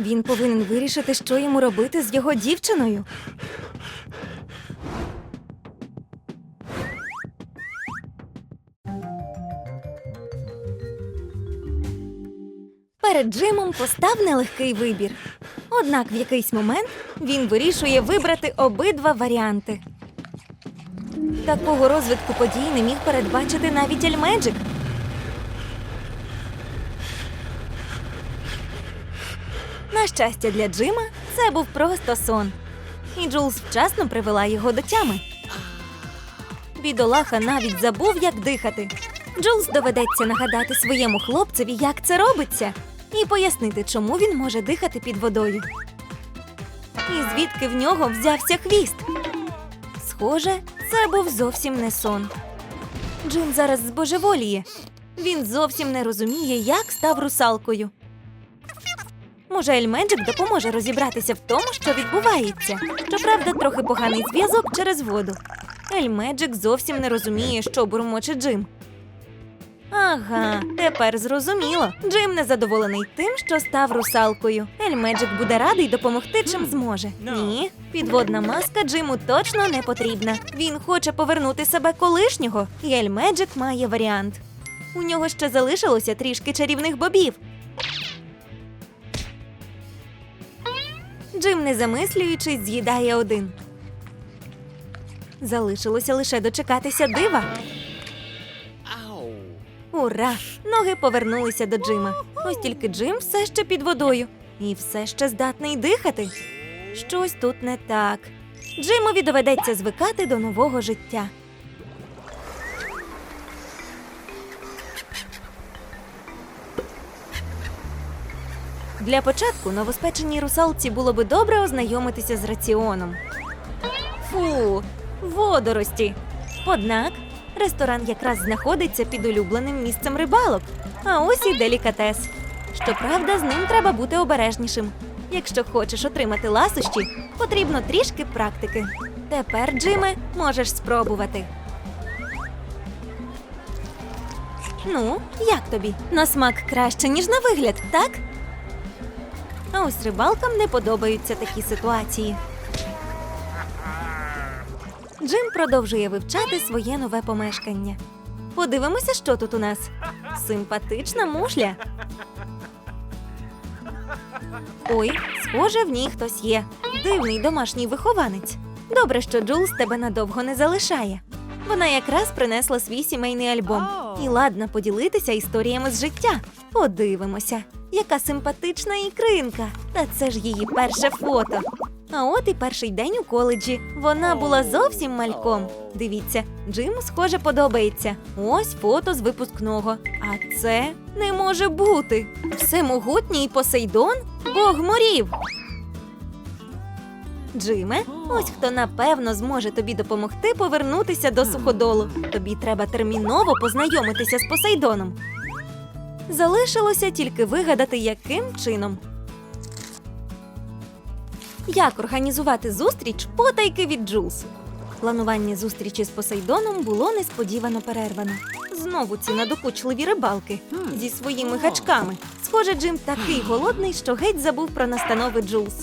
Він повинен вирішити, що йому робити з його дівчиною. Перед Джимом постав нелегкий вибір. Однак в якийсь момент він вирішує вибрати обидва варіанти. Такого розвитку подій не міг передбачити навіть Ельмеджик. На щастя для Джима, це був просто сон. І Джулс вчасно привела його до тями. Бідолаха навіть забув, як дихати. Джулс доведеться нагадати своєму хлопцеві, як це робиться, і пояснити, чому він може дихати під водою. І звідки в нього взявся хвіст. Схоже, це був зовсім не сон. Джим зараз збожеволіє. Він зовсім не розуміє, як став русалкою. Може, Ельмеджик допоможе розібратися в тому, що відбувається. Щоправда, трохи поганий зв'язок через воду. Ельмеджик зовсім не розуміє, що бурмоче Джим. Ага, тепер зрозуміло. Джим незадоволений тим, що став русалкою. Ельмеджик буде радий допомогти, чим зможе. Ні, підводна маска Джиму точно не потрібна. Він хоче повернути себе колишнього, і Ельмеджик має варіант. У нього ще залишилося трішки чарівних бобів. Джим, не замислюючись, з'їдає один. Залишилося лише дочекатися дива. Ура! Ноги повернулися до Джима. Ось тільки Джим все ще під водою і все ще здатний дихати. Щось тут не так. Джимові доведеться звикати до нового життя. Для початку новоспеченій русалці було би добре ознайомитися з раціоном. Фу, водорості. Однак ресторан якраз знаходиться під улюбленим місцем рибалок. А ось і делікатес. Щоправда, з ним треба бути обережнішим. Якщо хочеш отримати ласощі, потрібно трішки практики. Тепер, Джиме, можеш спробувати. Ну, як тобі? На смак краще, ніж на вигляд, так? А ось рибалкам не подобаються такі ситуації. Джим продовжує вивчати своє нове помешкання. Подивимося, що тут у нас. Симпатична мушля. Ой, схоже, в ній хтось є. Дивний домашній вихованець. Добре, що Джулс тебе надовго не залишає. Вона якраз принесла свій сімейний альбом і ладна поділитися історіями з життя. Подивимося, яка симпатична ікринка. Та це ж її перше фото. А от і перший день у коледжі. Вона була зовсім мальком. Дивіться, Джиму, схоже, подобається. Ось фото з випускного. А це не може бути. Всемогутній Посейдон? Бог морів. Джиме, ось хто напевно зможе тобі допомогти повернутися до суходолу. Тобі треба терміново познайомитися з Посейдоном. Залишилося тільки вигадати, яким чином. Як організувати зустріч потайки від Джулс? Планування зустрічі з Посейдоном було несподівано перервано. Знову ці надокучливі рибалки зі своїми гачками. Схоже, Джим такий голодний, що геть забув про настанови Джулс.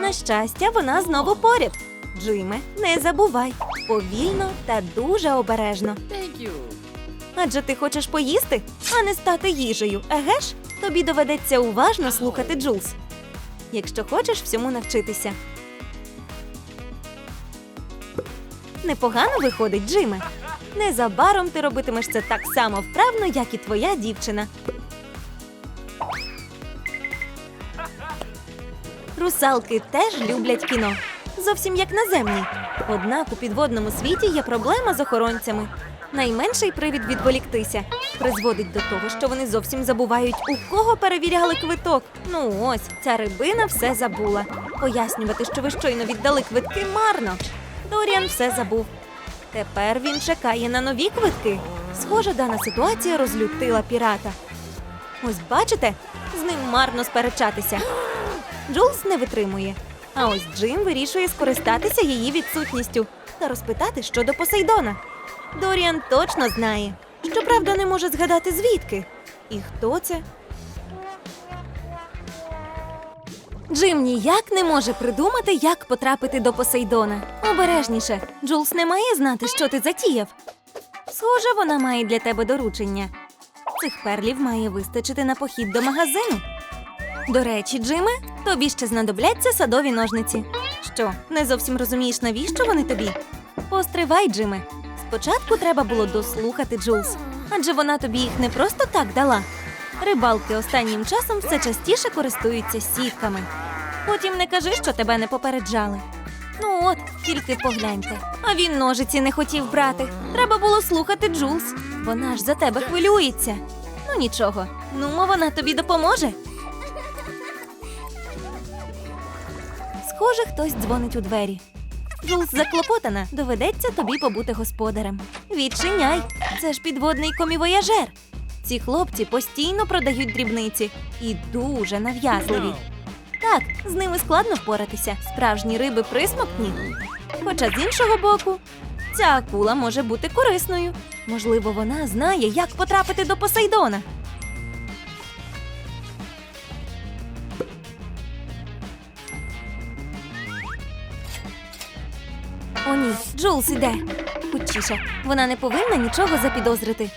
На щастя, вона знову поряд. Джиме, не забувай. Повільно та дуже обережно. Адже ти хочеш поїсти, а не стати їжею, еге ж? Тобі доведеться уважно слухати Джулс, якщо хочеш всьому навчитися. Непогано виходить, Джиме. Незабаром ти робитимеш це так само вправно, як і твоя дівчина. Русалки теж люблять кіно. Зовсім як наземні. Однак у підводному світі є проблема з охоронцями. Найменший привід відволіктися призводить до того, що вони зовсім забувають, у кого перевіряли квиток. Ну ось, ця рибина все забула. Пояснювати, що ви щойно віддали квитки, марно. Доріан все забув. Тепер він чекає на нові квитки. Схоже, дана ситуація розлютила пірата. Ось бачите, з ним марно сперечатися. Джулс не витримує. А ось Джим вирішує скористатися її відсутністю та розпитати щодо Посейдона. Доріан точно знає. Щоправда, не може згадати звідки. І хто це? Джим ніяк не може придумати, як потрапити до Посейдона. Обережніше, Джулс не має знати, що ти затіяв. Схоже, вона має для тебе доручення. Цих перлів має вистачити на похід до магазину. До речі, Джиме, тобі ще знадобляться садові ножниці. Що, не зовсім розумієш, навіщо вони тобі? Постривай, Джиме. Спочатку треба було дослухати Джулс, адже вона тобі їх не просто так дала. Рибалки останнім часом все частіше користуються сітками. Потім не кажи, що тебе не попереджали. Ну от, тільки погляньте. А він ножиці не хотів брати. Треба було слухати Джулс. Вона ж за тебе хвилюється. Ну нічого, нумо вона тобі допоможе. Схоже, хтось дзвонить у двері. Джулс заклопотана, доведеться тобі побути господарем. Відчиняй, це ж підводний комівояжер. Ці хлопці постійно продають дрібниці і дуже нав'язливі. Так, з ними складно впоратися. Справжні риби присмокні. Хоча з іншого боку, ця акула може бути корисною. Можливо, вона знає, як потрапити до Посейдона. Джулс іде. Хутчіше, вона не повинна нічого запідозрити.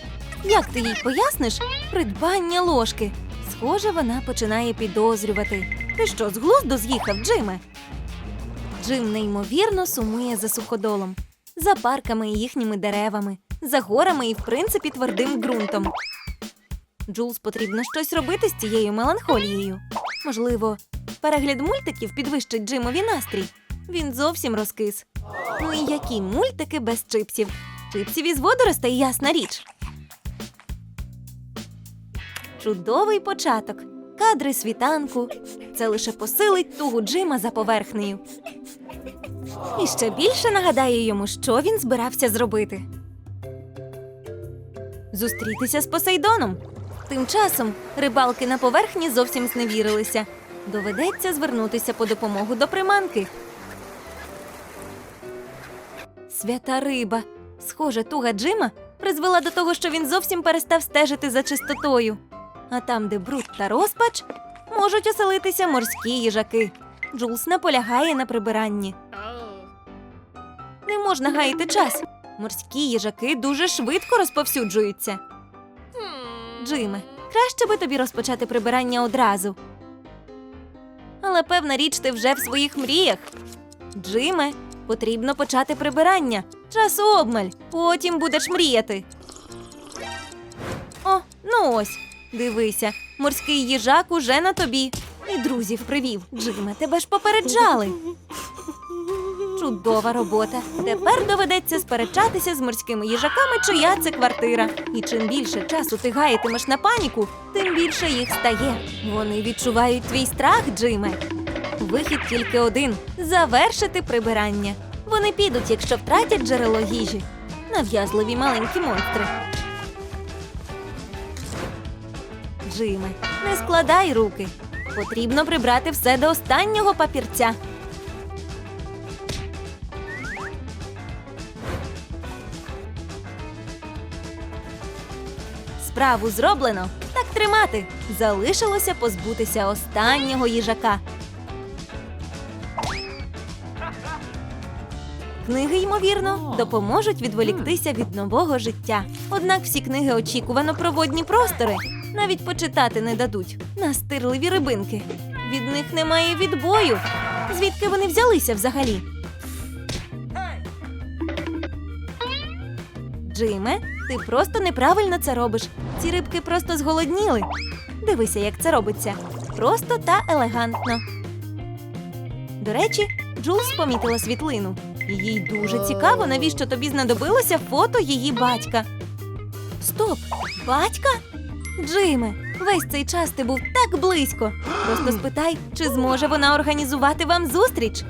Як ти їй поясниш придбання ложки? Схоже, вона починає підозрювати. Ти що, з глузду з'їхав, Джиме? Джим неймовірно сумує за суходолом, за парками і їхніми деревами, за горами і, в принципі, твердим ґрунтом. Джулс потрібно щось робити з цією меланхолією. Можливо, перегляд мультиків підвищить Джимові настрій. Він зовсім розкис. Ну і які мультики без чипсів? Чипсів із водоростей, ясна річ. Чудовий початок. Кадри світанку. Це лише посилить тугу Джима за поверхнею. І ще більше нагадає йому, що він збирався зробити. Зустрітися з Посейдоном. Тим часом рибалки на поверхні зовсім зневірилися. Доведеться звернутися по допомогу до приманки. Свята риба. Схоже, туга Джима призвела до того, що він зовсім перестав стежити за чистотою. А там, де бруд та розпач, можуть оселитися морські їжаки. Джулс наполягає на прибиранні. Не можна гаяти час. Морські їжаки дуже швидко розповсюджуються. Джиме, краще би тобі розпочати прибирання одразу. Але певна річ ти вже в своїх мріях. Джиме, потрібно почати прибирання. Часу обмаль, потім будеш мріяти. О, ну ось. Дивися, морський їжак уже на тобі. І друзів привів. Джиме, тебе ж попереджали. Чудова робота. Тепер доведеться сперечатися з морськими їжаками, чия це квартира. І чим більше часу ти гаятимеш на паніку, тим більше їх стає. Вони відчувають твій страх, Джиме. Вихід тільки один завершити прибирання. Вони підуть, якщо втратять джерело їжі. Нав'язливі маленькі монстри. Джиме, не складай руки. Потрібно прибрати все до останнього папірця. Справу зроблено. Так тримати. Залишилося позбутися останнього їжака. Книги, ймовірно, допоможуть відволіктися від нового життя. Однак всі книги очікувано про водні простори. Навіть почитати не дадуть. Настирливі рибинки. Від них немає відбою. Звідки вони взялися взагалі? Джиме, ти просто неправильно це робиш. Ці рибки просто зголодніли. Дивися, як це робиться. Просто та елегантно. До речі, Джулс помітила світлину. Їй дуже цікаво, навіщо тобі знадобилося фото її батька. Стоп! Батька? Джиме, весь цей час ти був так близько. Просто спитай, чи зможе вона організувати вам зустріч.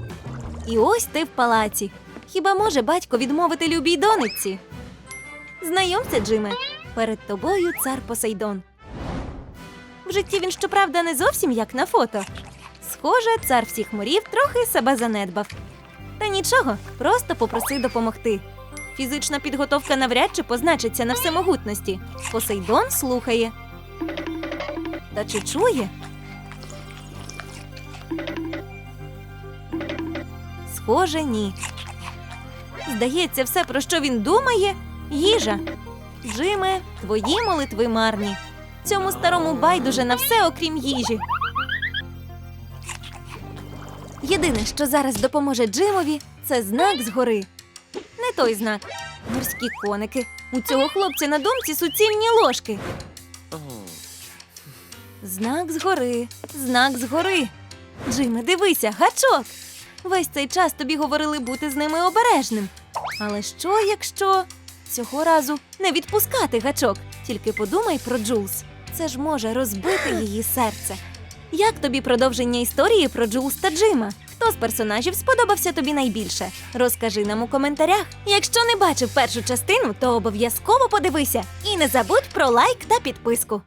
І ось ти в палаці. Хіба може батько відмовити любій донечці? Знайомся, Джиме, перед тобою цар Посейдон. В житті він, щоправда, не зовсім як на фото. Схоже, цар всіх морів трохи себе занедбав. Та нічого, просто попроси допомогти. Фізична підготовка навряд чи позначиться на всемогутності. Посейдон слухає. Та чи чує? Схоже, ні. Здається, все, про що він думає, їжа. Джиме, твої молитви марні. Цьому старому байдуже на все, окрім їжі. Єдине, що зараз допоможе Джимові, це знак згори. Не той знак. Морські коники. У цього хлопця на думці суцільні ложки. Знак згори, знак згори. Джиме, дивися, гачок. Весь цей час тобі говорили бути з ними обережним. Але що, якщо цього разу не відпускати гачок? Тільки подумай про Джулс. Це ж може розбити її серце. Як тобі продовження історії про Джулс та Джима? Хто з персонажів сподобався тобі найбільше? Розкажи нам у коментарях. Якщо не бачив першу частину, то обов'язково подивися і не забудь про лайк та підписку.